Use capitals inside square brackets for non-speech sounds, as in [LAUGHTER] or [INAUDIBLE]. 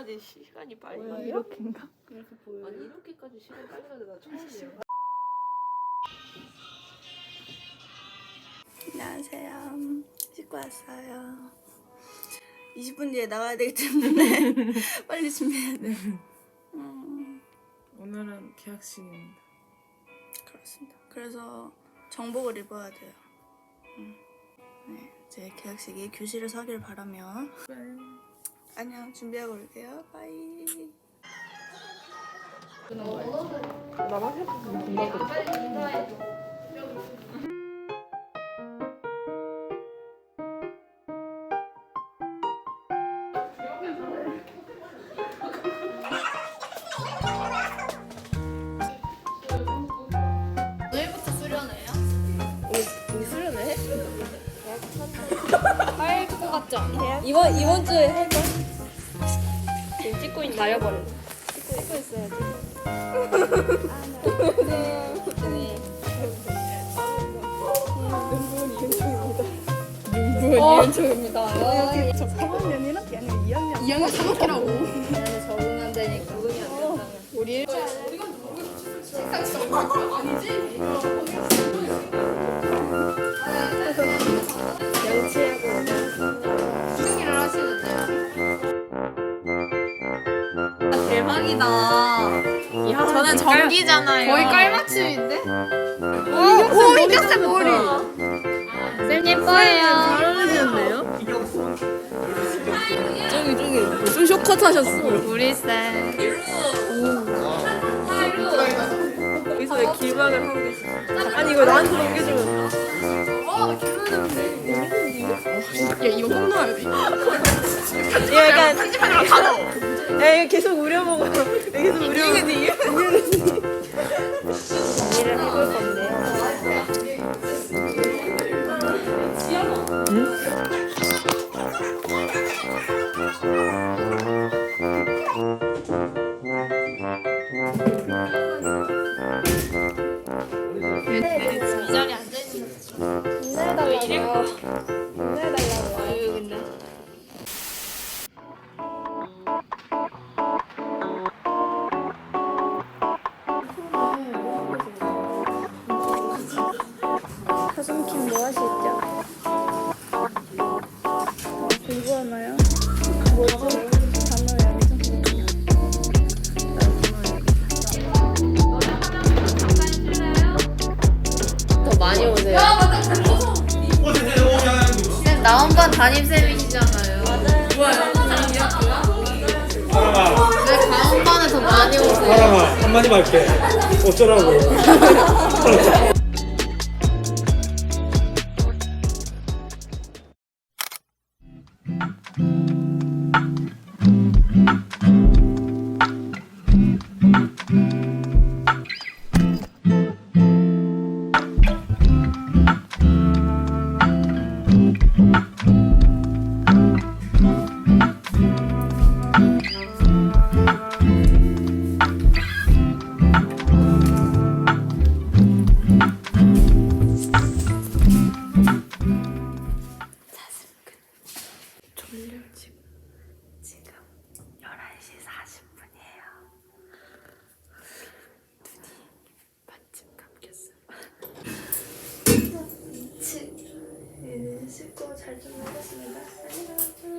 이렇게까지 시간이 빨리 가요? 이렇게인가? 이렇게 보여요? 아니 이렇게까지 시간 빨리 가는 나 처음이에요. 안녕하세요. 씻고 왔어요. 20분 뒤에 나가야 되기 때문에 [LAUGHS] 빨리 준비해야 돼. 음, 오늘은 계약식입니다. 그렇습니다. 그래서 정복을 입어야 돼요. 음. 네, 제 계약식이 교실에서 하길 바라며 안녕 준비하고 올게요. 바이. 나만 해보면 금방 오늘부 같지 않아? 이번 이번 주에 할 거? 지금 찍고 있는 날려버려. 찍고 있어야지. 어, 이은총입니다. 저 3학년이랑 걔는 2학년. 2학년 3학기라고. 나는 적응한 되니까. 적응이 안 된다면. 우리 수기를 대박이다. 야, 저는 전기잖아요. 거의 깔맞춤인데? 오, 이겼어 머리. 쌤 예뻐요. 잘하시는데요? 저기 저기 좀 쇼컷 하셨어. 우리 쌤. 여기서 왜 길막을 하고 계시죠? 아니 이거 나한테 넘겨주면. 야, 이거 꼭 넣어야 돼. 이거 약간 편집하느라. 야 이거 계속 우려보고 계속 우려. 이게 이게 일을 해볼 건데요. 이 자리에 앉아 있는 거. 인사해달라고. 인사해달라고. 아유 근데. 가슴킴 뭐 하시죠? 공부 하나요? 뭐죠? 단어 여기서 더 많이 오세요. 쌤 나온반 담임쌤이시잖아요. 사랑아, 왜 다음반에 더 많이 오세요? 사랑아, 한마디만 할게. 어쩌라고. [LAUGHS] দেখার জন্য